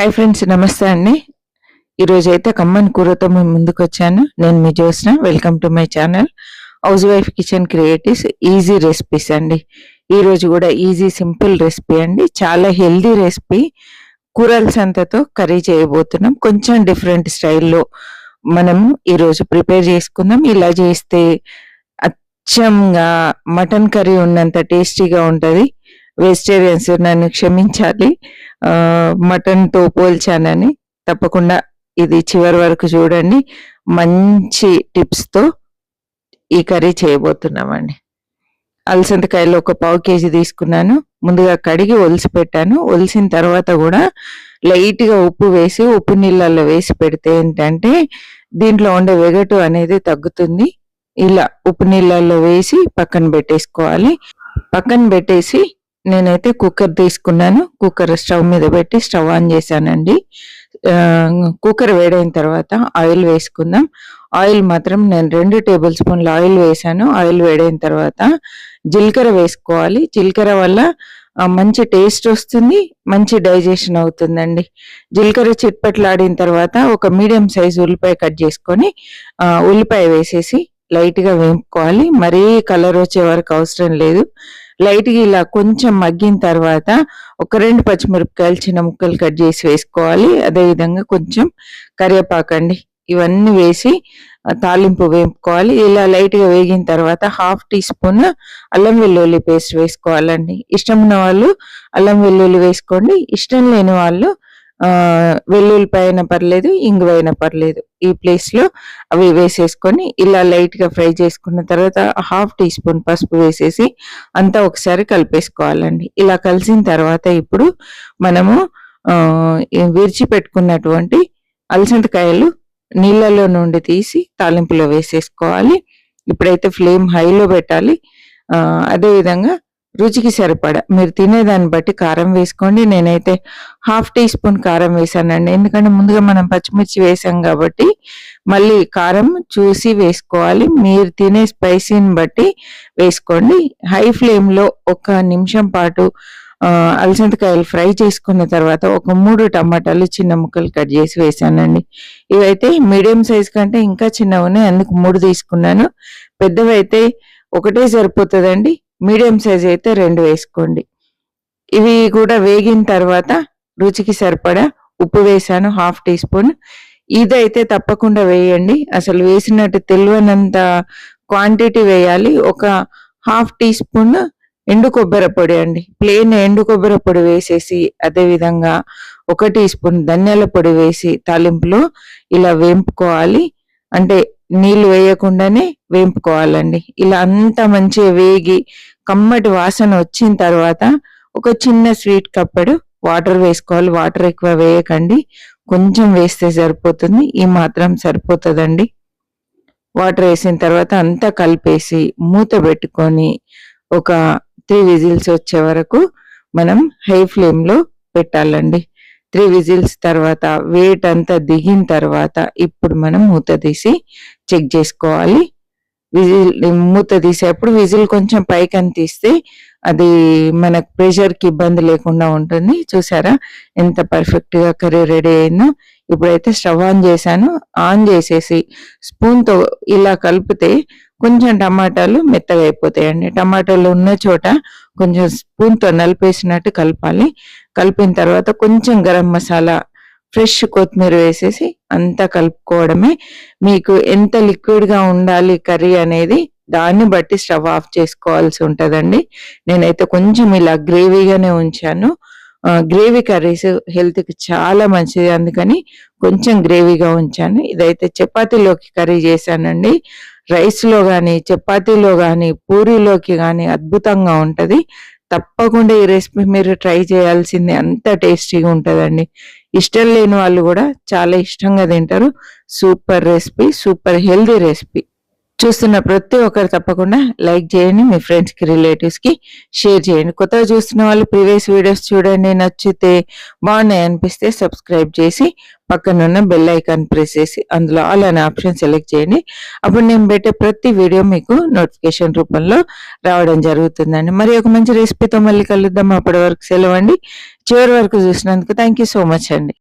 Hi friends నమస్తే అండి. ఈరోజు అయితే కమ్మని కూరతో మేము ముందుకు వచ్చాను నేను మీ Jyotsna. Welcome to my channel housewife kitchen creatives easy recipes అండి. ఈరోజు కూడా ఈజీ సింపుల్ రెసిపీ అండి. చాలా హెల్దీ రెసిపీ కూరల సంతతో కర్రీ చేయబోతున్నాం. కొంచెం డిఫరెంట్ స్టైల్లో మనం ఈరోజు ప్రిపేర్ చేసుకుందాం. ఇలా చేస్తే అచ్చంగా మటన్ కర్రీ ఉన్నంత టేస్టీగా ఉంటుంది. వెజిటేరియన్స్ నన్ను క్షమించాలి మటన్తో పోల్చానని తప్పకుండా ఇది చివరి వరకు చూడండి. మంచి టిప్స్తో ఈ కర్రీ చేయబోతున్నామండి. అలసంతకాయలు ఒక పావు కేజీ తీసుకున్నాను. ముందుగా కడిగి ఒలిసి పెట్టాను. ఒలిసిన తర్వాత కూడా లైట్గా ఉప్పు వేసి ఉప్పు నీళ్ళల్లో వేసి పెడితే ఏంటంటే దీంట్లో ఉండే వెగటు అనేది తగ్గుతుంది. ఇలా ఉప్పు నీళ్ళల్లో వేసి పక్కన పెట్టేసుకోవాలి. పక్కన పెట్టేసి నేనైతే కుక్కర్ తీసుకున్నాను. కుక్కర్ స్టవ్ మీద పెట్టి స్టవ్ ఆన్ చేశానండి. కుక్కర్ వేడైన తర్వాత ఆయిల్ వేసుకుందాం. ఆయిల్ మాత్రం నేను రెండు టేబుల్ స్పూన్ల ఆయిల్ వేసాను ఆయిల్ వేడైన తర్వాత జీలకర్ర వేసుకోవాలి. జీలకర్ర వల్ల మంచి టేస్ట్ వస్తుంది మంచి డైజెషన్ అవుతుందండి. జీలకర్ర చిట్పట్లాడిన తర్వాత ఒక మీడియం సైజ్ ఉల్లిపాయ కట్ చేసుకొని ఉల్లిపాయ వేసేసి లైట్గా వేపుకోవాలి మరీ కలర్ వచ్చే వరకు అవసరం లేదు. లైట్గా ఇలా కొంచెం మగ్గిన తర్వాత ఒక రెండు పచ్చిమిరపకాయలు చిన్న ముక్కలు కట్ చేసి వేసుకోవాలి. అదేవిధంగా కొంచెం కరివేపాకండి ఇవన్నీ వేసి తాలింపు వేపుకోవాలి ఇలా లైట్గా వేగిన తర్వాత హాఫ్ టీ స్పూన్ అల్లం వెల్లుల్లి పేస్ట్ వేసుకోవాలండి. ఇష్టం ఉన్న వాళ్ళు అల్లం వెల్లుల్లి వేసుకోండి. ఇష్టం లేని వాళ్ళు వెల్లుల్లిపాయ అయినా పర్లేదు ఇంగువైనా పర్లేదు. ఈ ప్లేస్లో అవి వేసేసుకొని ఇలా లైట్గా ఫ్రై చేసుకున్న తర్వాత హాఫ్ టీ స్పూన్ పసుపు వేసేసి అంతా ఒకసారి కలిపేసుకోవాలండి. ఇలా కలిసిన తర్వాత ఇప్పుడు మనము విరిచి పెట్టుకున్నటువంటి అలసంతకాయలు నీళ్ళలో నుండి తీసి తాలింపులో వేసేసుకోవాలి. ఇప్పుడైతే ఫ్లేమ్ హైలో పెట్టాలి. అదేవిధంగా రుచికి సరిపడా మీరు తినేదాన్ని బట్టి కారం వేసుకోండి. నేనైతే హాఫ్ టీ స్పూన్ కారం వేసానండి ఎందుకంటే ముందుగా మనం పచ్చిమిర్చి వేసాం కాబట్టి మళ్ళీ కారం చూసి వేసుకోవాలి. మీరు తినే స్పైసీని బట్టి వేసుకోండి. హై ఫ్లేమ్లో ఒక నిమిషం పాటు అలసందకాయలు ఫ్రై చేసుకున్న తర్వాత ఒక మూడు టమాటాలు చిన్న ముక్కలు కట్ చేసి వేసానండి ఇవైతే మీడియం సైజ్ కంటే ఇంకా చిన్నవి ఉన్నాయి. అందుకు మూడు తీసుకున్నాను. పెద్దవైతే ఒకటే సరిపోతుందండి. మీడియం సైజ్ అయితే రెండు వేసుకోండి. ఇవి కూడా వేగిన తర్వాత రుచికి సరిపడా ఉప్పు వేసాను హాఫ్ టీ స్పూన్. ఇదైతే తప్పకుండా వేయండి. అసలు వేసినట్టు తెలియనంత క్వాంటిటీ వేయాలి. ఒక హాఫ్ టీ స్పూన్ ఎండు కొబ్బరి పొడి అండి. ప్లేన్ ఎండు కొబ్బరి పొడి వేసేసి అదే విధంగా ఒక టీ స్పూన్ ధనియాల పొడి వేసి తాలింపులో ఇలా వేంపుకోవాలి. అంటే నీళ్ళు వేయకుండానే వేంపుకోవాలండి. ఇలా అంతా మంచిగా వేగి కమ్మటి వాసన వచ్చిన తర్వాత ఒక చిన్న స్వీట్ కప్పడు వాటర్ వేసుకోవాలి. వాటర్ ఎక్కువ వేయకండి. కొంచెం వేస్తే సరిపోతుంది. ఈ మాత్రం సరిపోతుందండి. వాటర్ వేసిన తర్వాత అంతా కలిపేసి మూత పెట్టుకొని ఒక త్రీ విజిల్స్ వచ్చే వరకు మనం హై ఫ్లేమ్లో పెట్టాలండి. త్రీ విజిల్స్ తర్వాత వెయిట్ అంతా దిగిన తర్వాత ఇప్పుడు మనం మూత తీసి చెక్ చేసుకోవాలి. విజిల్ మూత తీసేప్పుడు విజిల్ కొంచెం పైకి తీస్తే అది మనకు ప్రెషర్కి ఇబ్బంది లేకుండా ఉంటుంది. చూసారా? ఎంత పర్ఫెక్ట్గా కర్రీ రెడీ అయిందో. ఇప్పుడైతే స్టవ్ ఆన్ చేశాను. ఆన్ చేసేసి స్పూన్తో ఇలా కలిపితే కొంచెం టమాటాలు మెత్తగా అయిపోతాయండి. టమాటాలు ఉన్న చోట కొంచెం స్పూన్తో నలిపేసినట్టు కలపాలి. కలిపిన తర్వాత కొంచెం గరం మసాలా ఫ్రెష్ కొత్తిమీర వేసేసి అంతా కలుపుకోవడమే. మీకు ఎంత లిక్విడ్గా ఉండాలి కర్రీ అనేది దాన్ని బట్టి స్టవ్ ఆఫ్ చేసుకోవాల్సి ఉంటుందండి. నేనైతే కొంచెం ఇలా గ్రేవీగానే ఉంచాను. గ్రేవీ కర్రీస్ హెల్త్కి చాలా మంచిది. అందుకని కొంచెం గ్రేవీగా ఉంచాను. ఇదైతే చపాతీలోకి కర్రీ చేశానండి. రైస్లో కానీ చపాతీలో కానీ పూరీలోకి కానీ అద్భుతంగా ఉంటుంది. తప్పకుండా ఈ రెసిపీ మీరు ట్రై చేయాల్సిందే అంత టేస్టీగా ఉంటుందండి. ఇష్టం లేని వాళ్ళు కూడా చాలా ఇష్టంగా తింటారు. Super recipe super healthy recipe. చూస్తున్న ప్రతి ఒక్కరు తప్పకుండా లైక్ చేయండి మీ ఫ్రెండ్స్కి రిలేటివ్స్కి షేర్ చేయండి. కొత్తగా చూస్తున్న వాళ్ళు ప్రీవియస్ వీడియోస్ చూడండి నచ్చితే బాగున్నాయి అనిపిస్తే సబ్స్క్రైబ్ చేసి పక్కనున్న బెల్ ఐకాన్ ప్రెస్ చేసి అందులో ఆల్ అనే ఆప్షన్ సెలెక్ట్ చేయండి. అప్పుడు నేను పెట్టే ప్రతి వీడియో మీకు నోటిఫికేషన్ రూపంలో రావడం జరుగుతుందండి. మరి ఒక మంచి రెసిపీతో మళ్ళీ కలుద్దాం. అప్పటి వరకు సెలవు అండి. చివరి వరకు చూసినందుకు థ్యాంక్ సో మచ్ అండి.